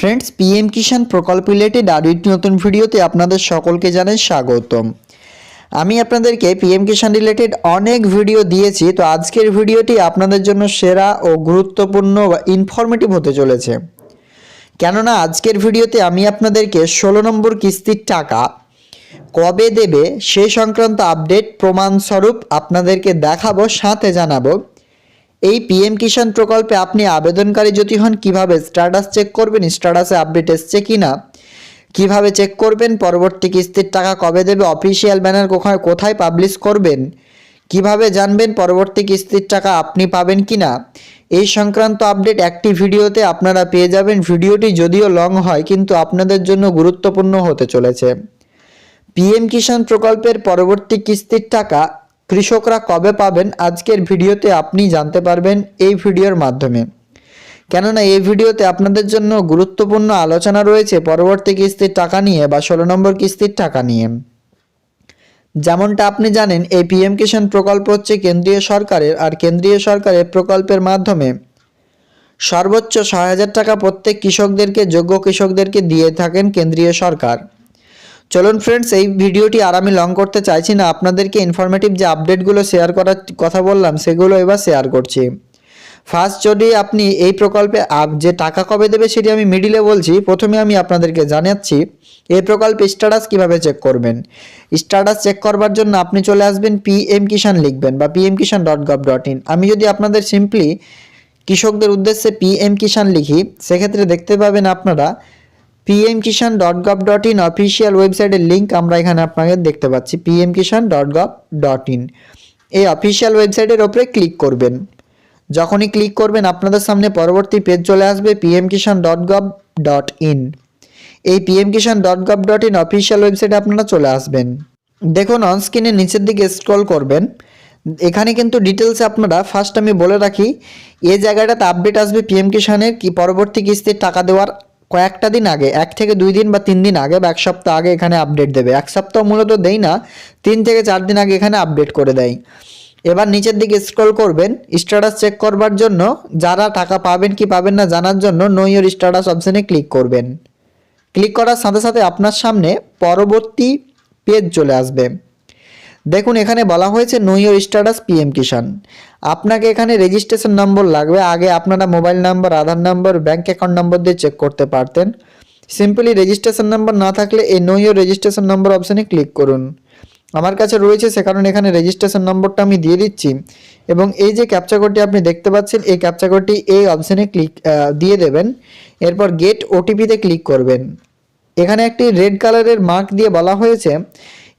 Friends PM কিষাণ প্রকল্প related আরও একটি নতুন ভিডিওতে আপনাদের সকলকে জানাই স্বাগতম। আমি আপনাদেরকে পিএম কিষাণ রিলেটেড অনেক ভিডিও দিয়েছি, তো আজকের ভিডিওটি আপনাদের জন্য সেরা ও গুরুত্বপূর্ণ বা ইনফরমেটিভ হতে চলেছে। কেননা, আজকের ভিডিওতে আমি আপনাদেরকে ষোলো নম্বর কিস্তির টাকা কবে দেবে সে সংক্রান্ত আপডেট প্রমাণস্বরূপ আপনাদেরকে দেখাবো, সাথে জানাব। এই পিএম কিষাণ প্রকল্পে আপনি আবেদনকারী যদি হন, কীভাবে স্ট্যাটাস চেক করবেন স্ট্যাটাসে আপডেট এসছে কি না কীভাবে চেক করবেন, পরবর্তী কিস্তির টাকা কবে দেবে অফিসিয়াল ব্যানার কোথায় কোথায় পাবলিশ করবেন, কীভাবে জানবেন, পরবর্তী কিস্তির টাকা আপনি পাবেন কি না এই সংক্রান্ত আপডেট একটি ভিডিওতে আপনারা পেয়ে যাবেন। ভিডিওটি যদিও লং হয়, কিন্তু আপনাদের জন্য গুরুত্বপূর্ণ হতে চলেছে। পিএম কিষাণ প্রকল্পের পরবর্তী কিস্তির টাকা কৃষকরা কবে পাবেন আজকের ভিডিওতে আপনি জানতে পারবেন এই ভিডিওর মাধ্যমে। কেননা এই ভিডিওতে আপনাদের জন্য গুরুত্বপূর্ণ আলোচনা রয়েছে পরবর্তী কিস্তির টাকা নিয়ে বা ষোলো নম্বর কিস্তির টাকা নিয়ে। যেমনটা আপনি জানেন, এই পিএম কিষাণ প্রকল্প হচ্ছে কেন্দ্রীয় সরকারের আর কেন্দ্রীয় সরকারের প্রকল্পের মাধ্যমে সর্বোচ্চ ছয় হাজার টাকা প্রত্যেক কৃষকদেরকে, যোগ্য কৃষকদেরকে দিয়ে থাকেন কেন্দ্রীয় সরকার। চলুন ফ্রেন্ডস এই ভিডিওটি আর আমি লং করতে চাইছি না। আপনাদেরকে ইনফরমেটিভ যে আপডেটগুলো শেয়ার করার কথা বললাম, সেগুলো এবার শেয়ার করছি। ফার্স্ট যদি আপনি এই প্রকল্পে যে টাকা কবে দেবে সেটি আমি মিডিলে বলছি। প্রথমে আমি আপনাদেরকে জানাচ্ছি, এই প্রকল্পে স্ট্যাটাস কীভাবে চেক করবেন? স্ট্যাটাস চেক করবার জন্য আপনি চলে আসবেন পিএম কিষাণ লিখবেন বা PM Kisan dot gov dot in আমি যদি আপনাদের সিম্পলি কৃষকদের উদ্দেশ্যে পিএম কিষাণ লিখি, সেক্ষেত্রে দেখতে পাবেন আপনারা PM Kisan dot gov dot in official ওয়েবসাইটের লিঙ্ক আমরা এখানে আপনাকে দেখতে পাচ্ছি PM Kisan dot gov dot in এই অফিসিয়াল ওয়েবসাইটের ওপরে ক্লিক করবেন। যখনই ক্লিক করবেন, আপনাদের সামনে পরবর্তী পেজ চলে আসবে PM Kisan dot gov dot in এই PM Kisan dot gov dot in official ওয়েবসাইটে আপনারা চলে আসবেন। দেখুন অন স্ক্রিনের নিচের দিকে স্ক্রল করবেন। এখানে কিন্তু ডিটেলসে আপনারা ফার্স্ট আমি বলে রাখি, এই জায়গাটাতে আপডেট আসবে পিএম কিষাণের কি পরবর্তী কিস্তির টাকা দেওয়ার কয়েকটা দিন আগে, এক থেকে দুই দিন বা তিন দিন আগে বা এক সপ্তাহ আগে এখানে আপডেট দেবে। এক সপ্তাহ মূলত দেই না, তিন থেকে চার দিন আগে এখানে আপডেট করে দেয়। এবার নিচের দিকে স্ক্রল করবেন স্ট্যাটাস চেক করবার জন্য যারা টাকা পাবেন কি পাবেন না জানার জন্য নো স্ট্যাটাস অপশানে ক্লিক করবেন। ক্লিক করার সাথে সাথে আপনার সামনে পরবর্তী পেজ চলে আসবে। দেখুন, এখানে বলা হয়েছে know your status PM Kisan আপনাকে এখানে রেজিস্ট্রেশন নম্বর লাগবে। আগে আপনারা mobile number Aadhaar number bank account number দিয়ে চেক করতে পারতেন। সিম্পলি রেজিস্ট্রেশন নাম্বার না থাকলে এই নো ইয়োর রেজিস্ট্রেশন নম্বর অপশানে ক্লিক করুন। আমার কাছে রয়েছে, সে কারণে এখানে রেজিস্ট্রেশন নম্বরটা আমি দিয়ে দিচ্ছি। এবং এই যে ক্যাপচা কোডটি আপনি দেখতে পাচ্ছেন, এই ক্যাপচা কোডটি এই অপশানে ক্লিক দিয়ে দেবেন। এরপর গেট ওটিপিতে ক্লিক করবেন। এখানে একটি রেড কালারের মার্ক দিয়ে বলা হয়েছে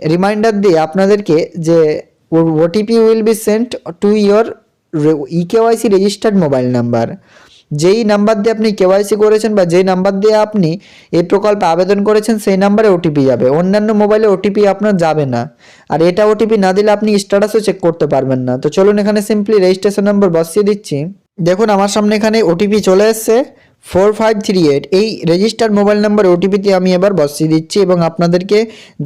রিমাইন্ডার দিয়ে আপনাদেরকে যে OTP will be sent to your eKYC registered mobile number যেই নাম্বার দিয়ে আপনি কেওয়াইসি করেছেন বা যেই নাম্বার দিয়ে আপনি এই প্রকল্পে আবেদন করেছেন, সেই নাম্বারে ওটিপি যাবে। অন্যান্য মোবাইলে ওটিপি আপনার যাবে না। আর এটা ওটিপি না দিলে আপনি স্ট্যাটাসও চেক করতে পারবেন না। তো চলুন এখানে সিম্পলি রেজিস্ট্রেশন নম্বর বসিয়ে দিচ্ছি। দেখুন, আমার সামনে এখানে ওটিপি চলে এসছে। ফোর ফাইভ থ্রি এইট এই রেজিস্টার্ড মোবাইল নাম্বার ওটিপিতে আমি এবার বসিয়ে দিচ্ছি এবং আপনাদেরকে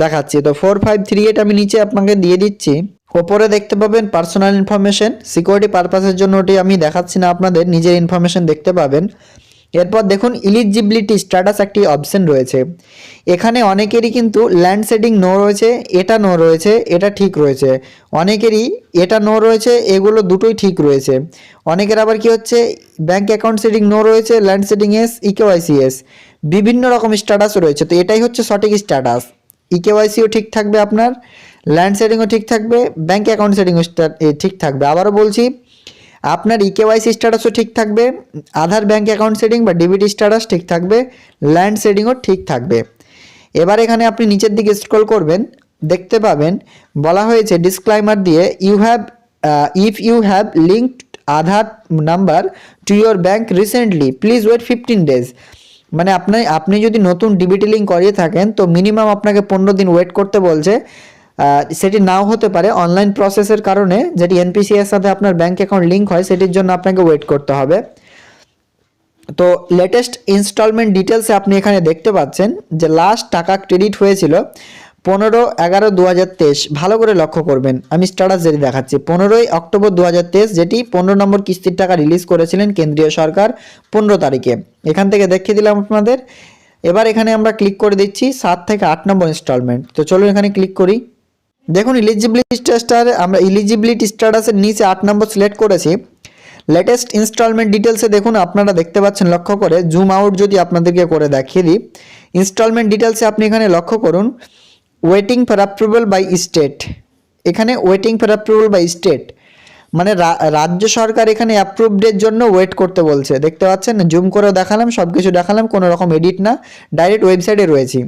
দেখাচ্ছি। তো ফোর ফাইভ থ্রি এইট আমি নিচে আপনাকে দিয়ে দিচ্ছি। ওপরে দেখতে পাবেন পার্সোনাল ইনফরমেশন সিকিউরিটি পারপাসের জন্য ওটি আমি দেখাচ্ছি না, আপনাদের নিজের ইনফরমেশন দেখতে পাবেন। এরপর দেখুন ইলিজিবিলিটি স্ট্যাটাস একটি অপশন রয়েছে। এখানে অনেকেরই কিন্তু ল্যান্ড সেটিং নো রয়েছে, এটা নো রয়েছে, এটা ঠিক রয়েছে। অনেকেরই এটা নো রয়েছে, এগুলো দুটোই ঠিক রয়েছে। অনেকের আবার কি হচ্ছে ব্যাঙ্ক অ্যাকাউন্ট সেটিং নো রয়েছে land seeding yes eKYC yes, বিভিন্ন রকম স্ট্যাটাস রয়েছে। তো এটাই হচ্ছে সঠিক স্ট্যাটাস ইকেওয়াইসিও ঠিক থাকবে আপনার ল্যান্ড সেটিংও ঠিক থাকবে ব্যাঙ্ক অ্যাকাউন্ট সেটিংও ঠিক থাকবে। আবারও বলছি আপনার ইকেওয়াইসি স্ট্যাটাসও ঠিক থাকবে আধার ব্যাঙ্ক অ্যাকাউন্ট সেটিং বা ডেবিট স্ট্যাটাস ঠিক থাকবে ল্যান্ড সেটিংও ঠিক থাকবে। এবার এখানে আপনি নিচের দিকে স্ক্রল করবেন, দেখতে পাবেন, বলা হয়েছে ডিসক্লাইমার দিয়ে you have if you have linked Aadhaar number to your bank recently please wait fifteen days মানে আপনি আপনি যদি নতুন ডিবিটি লিঙ্ক করিয়ে থাকেন, তো মিনিমাম আপনাকে পনেরো দিন ওয়েট করতে বলছে। সেটি নাও হতে পারে। অনলাইন প্রসেসের কারণে যেটি এনপিসি এর সাথে আপনার ব্যাংক অ্যাকাউন্ট লিঙ্ক হয়, সেটির জন্য আপনাকে ওয়েট করতে হবে। তো লেটেস্ট ইনস্টলমেন্ট ডিটেলসে আপনি এখানে দেখতে পাচ্ছেন যে লাস্ট টাকা ক্রেডিট হয়েছিল পনেরো এগারো দু ভালো করে লক্ষ্য করবেন। আমি স্ট্যাটাস যেটি দেখাচ্ছি, পনেরোই অক্টোবর দু হাজার তেইশ যেটি পনেরো নম্বর কিস্তির টাকা রিলিজ করেছিলেন কেন্দ্রীয় সরকার পনেরো তারিখে। এখান থেকে দেখিয়ে দিলাম আপনাদের। এবার এখানে আমরা ক্লিক করে দিচ্ছি সাত থেকে আট নম্বর ইনস্টলমেন্ট তো চলুন এখানে ক্লিক করি। দেখুন ইলিজিবিলিটি স্টার আমরা ইলিজিবিলিটি স্ট্যাটাসের নিচে আট নম্বর সিলেক্ট করেছি। লেটেস্ট ইনস্টলমেন্ট ডিটেলসে দেখুন, আপনারা দেখতে পাচ্ছেন লক্ষ্য করে। জুম আউট যদি আপনাদেরকে করে দেখিয়ে দিই। ইনস্টলমেন্ট ডিটেলসে আপনি এখানে লক্ষ্য করুন waiting for approval by state এখানে waiting for approval by state মানে রাজ্য সরকার এখানে অ্যাপ্রুভডের জন্য ওয়েট করতে বলছে। দেখতে পাচ্ছেন জুম করেও দেখালাম সব কিছু দেখালাম, কোনো রকম এডিট না। ডাইরেক্ট ওয়েবসাইটে রয়েছি।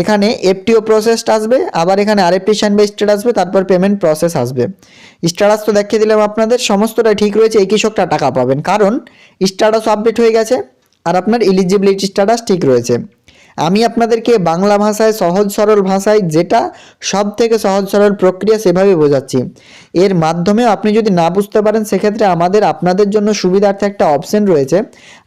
এখানে এফটিও প্রসেসড আসবে, আবার এখানে আরএফটি সাইন বাই স্টেট আসবে, তারপর পেমেন্ট প্রসেস আসবে। স্ট্যাটাস তো দেখিয়ে দিলাম আপনাদের সমস্তটা ঠিক রয়েছে, এই কৃষকটা টাকা পাবেন। কারণ স্ট্যাটাস আপডেট হয়ে গেছে, আর আপনার এলিজিবিলিটি স্ট্যাটাস ঠিক রয়েছে। আমি আপনাদেরকে বাংলা ভাষায় সহজ সরল ভাষায় যেটা সব থেকে সহজ সরল প্রক্রিয়া সেভাবে বোঝাচ্ছি। এর মাধ্যমে আপনি যদি না বুঝতে পারেন, সেক্ষেত্রে আমাদের, আপনাদের জন্য সুবিধার্থে একটা অপশন রয়েছে।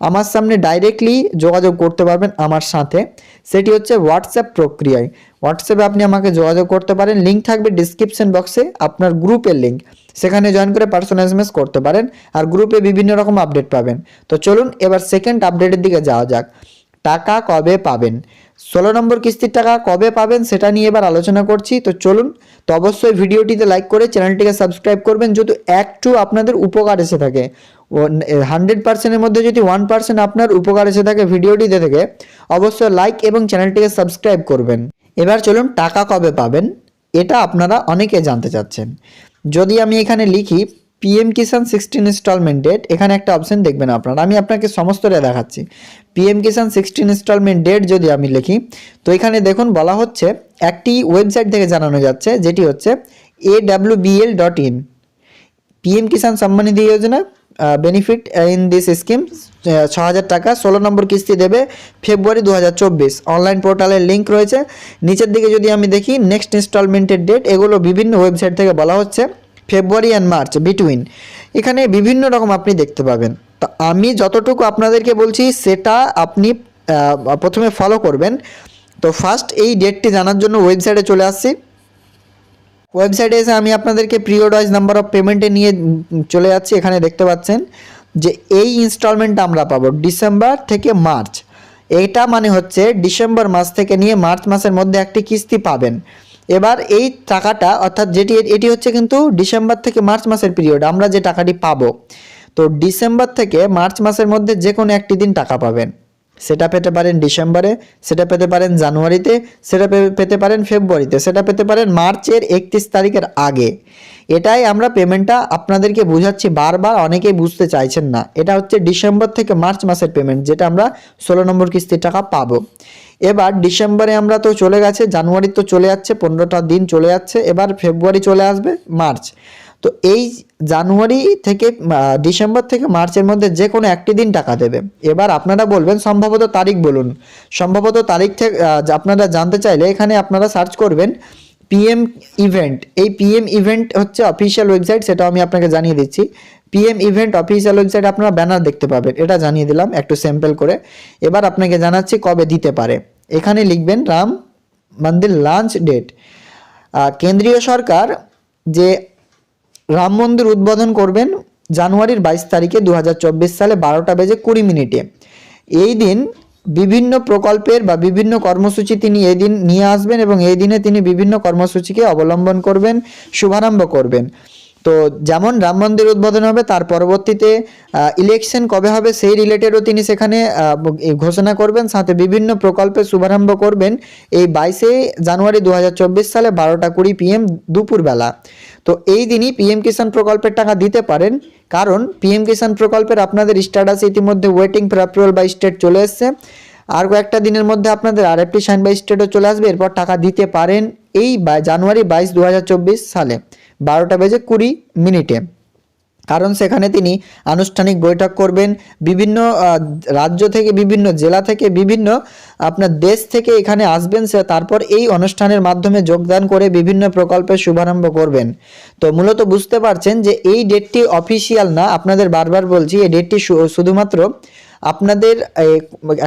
আমার সামনে ডাইরেক্টলি যোগাযোগ করতে পারবেন আমার সাথে। সেটি হচ্ছে হোয়াটসঅ্যাপ প্রক্রিয়ায়। হোয়াটসঅ্যাপে আপনি আমাকে যোগাযোগ করতে পারেন। লিঙ্ক থাকবে ডিসক্রিপশন বক্সে আপনার গ্রুপের লিঙ্ক সেখানে জয়েন করে পার্সোনাল এসএমএস করতে পারেন। আর গ্রুপে বিভিন্ন রকম আপডেট পাবেন। তো চলুন এবার সেকেন্ড আপডেটের দিকে যাওয়া যাক। টাকা কবে পাবেন? ষোলো নম্বর কিস্তির টাকা কবে পাবেন সেটা নিয়ে এবার আলোচনা করছি। তো চলুন, তো অবশ্যই ভিডিওটিতে লাইক করে চ্যানেলটিকে সাবস্ক্রাইব করবেন যদি একটু আপনাদের উপকার এসে থাকে। হান্ড্রেড পার্সেন্টের মধ্যে যদি ওয়ান পার্সেন্ট আপনার উপকার এসে থাকে ভিডিওটিতে থেকে, অবশ্যই লাইক এবং চ্যানেলটিকে সাবস্ক্রাইব করবেন। এবার চলুন, টাকা কবে পাবেন? এটা আপনারা অনেকে জানতে চাচ্ছেন। যদি আমি এখানে লিখি PM Kisan sixteen instalment date এখানে একটা অপশন দেখবেন আপনারা। আমি আপনাকে সমস্তটা দেখাচ্ছি। PM Kisan sixteen instalment date যদি আমি লিখি, তো এখানে দেখুন বলা হচ্ছে, একটি ওয়েবসাইট থেকে জানানো যাচ্ছে, যেটি হচ্ছে A W BL dot in PM Kisan Samman Nidhi Yojana benefit in this scheme ছ হাজার টাকা, ষোলো নম্বর কিস্তি দেবে ফেব্রুয়ারি দু হাজার চব্বিশ অনলাইন পোর্টালের লিঙ্ক রয়েছে। নিচের দিকে যদি আমি দেখি নেক্সট ইনস্টলমেন্টের ডেট এগুলো বিভিন্ন ওয়েবসাইট থেকে বলা হচ্ছে। ফেব্রুয়ারি অ্যান্ড মার্চ বিটুইন এখানে বিভিন্ন রকম আপনি দেখতে পাবেন। তো আমি যতটুকু আপনাদেরকে বলছি, সেটা আপনি প্রথমে ফলো করবেন। তো ফার্স্ট এই ডেটটি জানার জন্য ওয়েবসাইটে চলে আসছি। ওয়েবসাইটে এসে আমি আপনাদেরকে পিরিয়ড ওয়াইজ নাম্বার অফ পেমেন্টে নিয়ে চলে যাচ্ছি। এখানে দেখতে পাচ্ছেন যে এই ইনস্টলমেন্টটা আমরা পাবো ডিসেম্বর থেকে মার্চ এটা মানে হচ্ছে ডিসেম্বর মাস থেকে নিয়ে মার্চ মাসের মধ্যে একটি কিস্তি পাবেন। এবার এই টাকাটা, অর্থাৎ যেটি, এটি হচ্ছে কিন্তু ডিসেম্বর থেকে মার্চ মাসের পিরিয়ড আমরা যে টাকাটি পাবো। তো ডিসেম্বর থেকে মার্চ মাসের মধ্যে যে কোনো একটি দিন টাকা পাবেন। সেটা পেতে পারেন ডিসেম্বরে, সেটা পেতে পারেন জানুয়ারিতে, সেটা পেতে পারেন ফেব্রুয়ারিতে, সেটা পেতে পারেন মার্চের একত্রিশ তারিখের আগে। এটাই আমরা পেমেন্টটা আপনাদেরকে বোঝাচ্ছি বারবার, অনেকেই বুঝতে চাইছেন না। এটা হচ্ছে ডিসেম্বর থেকে মার্চ মাসের পেমেন্ট যেটা আমরা ষোলো নম্বর কিস্তির টাকা পাবো। এবার ডিসেম্বরে আমরা তো চলে গেছে, জানুয়ারি তো চলে যাচ্ছে, পনেরোটা দিন চলে যাচ্ছে, এবার ফেব্রুয়ারি চলে আসবে, মার্চ। তো এই জানুয়ারি থেকে ডিসেম্বর থেকে মার্চের মধ্যে যে কোনো একটি দিন টাকা দেবে। এবার আপনারা বলবেন, সম্ভবত তারিখ বলুন। সম্ভবত তারিখ থেকে আপনারা জানতে চাইলে এখানে আপনারা সার্চ করবেন, পিএম ইভেন্ট। এই পিএম ইভেন্ট হচ্ছে অফিসিয়াল ওয়েবসাইট, সেটাও আমি আপনাকে জানিয়ে দিচ্ছি। পিএম ইভেন্ট অফিসিয়াল ওয়েবসাইট আপনারা ব্যানার দেখতে পাবেন, এটা জানিয়ে দিলাম, একটু স্যাম্পল করে। এবার আপনাকে জানাচ্ছি কবে দিতে পারে। এখানে লিখবেন রাম মন্দির লঞ্চ ডেট কেন্দ্রীয় সরকার যে রাম মন্দির উদ্বোধন করবেন জানুয়ারির বাইশ তারিখে দু হাজার চব্বিশ সালে বারোটা বেজে কুড়ি মিনিটে। এই দিন বিভিন্ন প্রকল্পের বা বিভিন্ন কর্মসূচি তিনি এই দিন নিয়ে আসবেন এবং এই দিনে তিনি বিভিন্ন কর্মসূচিকে অবলম্বন করবেন, শুভারম্ভ করবেন। তো যেমন রাম মন্দির উদ্বোধন হবে, তার পরবর্তীতে ইলেকশন কবে হবে সেই রিলেটেডও তিনি সেখানে ঘোষণা করবেন। সাথে বিভিন্ন প্রকল্পের শুভারম্ভ করবেন এই বাইশে জানুয়ারি দু হাজার চব্বিশ সালে বারোটা কুড়ি পিএম দুপুরবেলা। তো এই দিনই পিএম কিষাণ প্রকল্পের টাকা দিতে পারেন, কারণ পিএম কিষাণ প্রকল্পের আপনাদের স্ট্যাটাস ইতিমধ্যে waiting for approval by state চলে এসছে। আর কয়েকটা দিনের মধ্যে আপনাদের আর একটি সাইন বাই স্টেটও চলে আসবে, এরপর টাকা দিতে পারেন এই জানুয়ারি বাইশ দু সালে। বারোটা বেজে কুড়ি মিনিটে। কারণ সেখানে তিনি আনুষ্ঠানিক বৈঠক করবেন। বিভিন্ন রাজ্য থেকে বিভিন্ন, জেলা থেকে বিভিন্ন, আপনার দেশ থেকে এখানে আসবেন। সে তারপর এই অনুষ্ঠানের মাধ্যমে যোগদান করে বিভিন্ন প্রকল্পের শুভারম্ভ করবেন। তো মূলত বুঝতে পারছেন যে এই ডেটটি অফিসিয়াল না। আপনাদের বারবার বলছি, এই ডেটটি শুধুমাত্র আপনাদের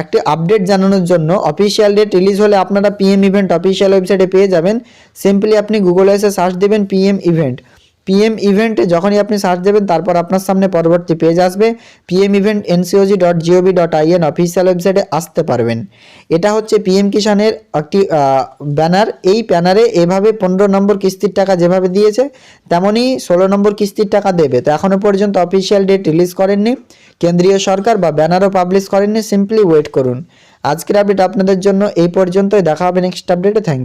একটি আপডেট জানানোর জন্য অফিসিয়াল ডেট রিলিজ হলে আপনারা পিএম ইভেন্ট অফিসিয়াল ওয়েবসাইটে পেয়ে যাবেন। সিম্পলি আপনি গুগলে এসে সার্চ দেবেন পিএম ইভেন্ট পিএম ইভেন্টে যখনই আপনি সার্চ দেবেন, তারপর আপনার সামনে পরবর্তী পেজ আসবে। PM event NCOG dot GOV dot IN official ওয়েবসাইটে আসতে পারবেন। এটা হচ্ছে পিএম কিষানের একটি ব্যানার এই ব্যানারে এভাবে পনেরো নম্বর কিস্তির টাকা যেভাবে দিয়েছে তেমনই ষোলো নম্বর কিস্তির টাকা দেবে। তো এখনও পর্যন্ত অফিসিয়াল ডেট রিলিজ করেননি। কেন্দ্রীয় সরকার বা ব্যানারও পাবলিশ করেননি। সিম্পলি ওয়েট করুন। আজকের আপডেট আপনাদের জন্য এই পর্যন্তই। দেখা হবে নেক্সট আপডেটে থ্যাংক ইউ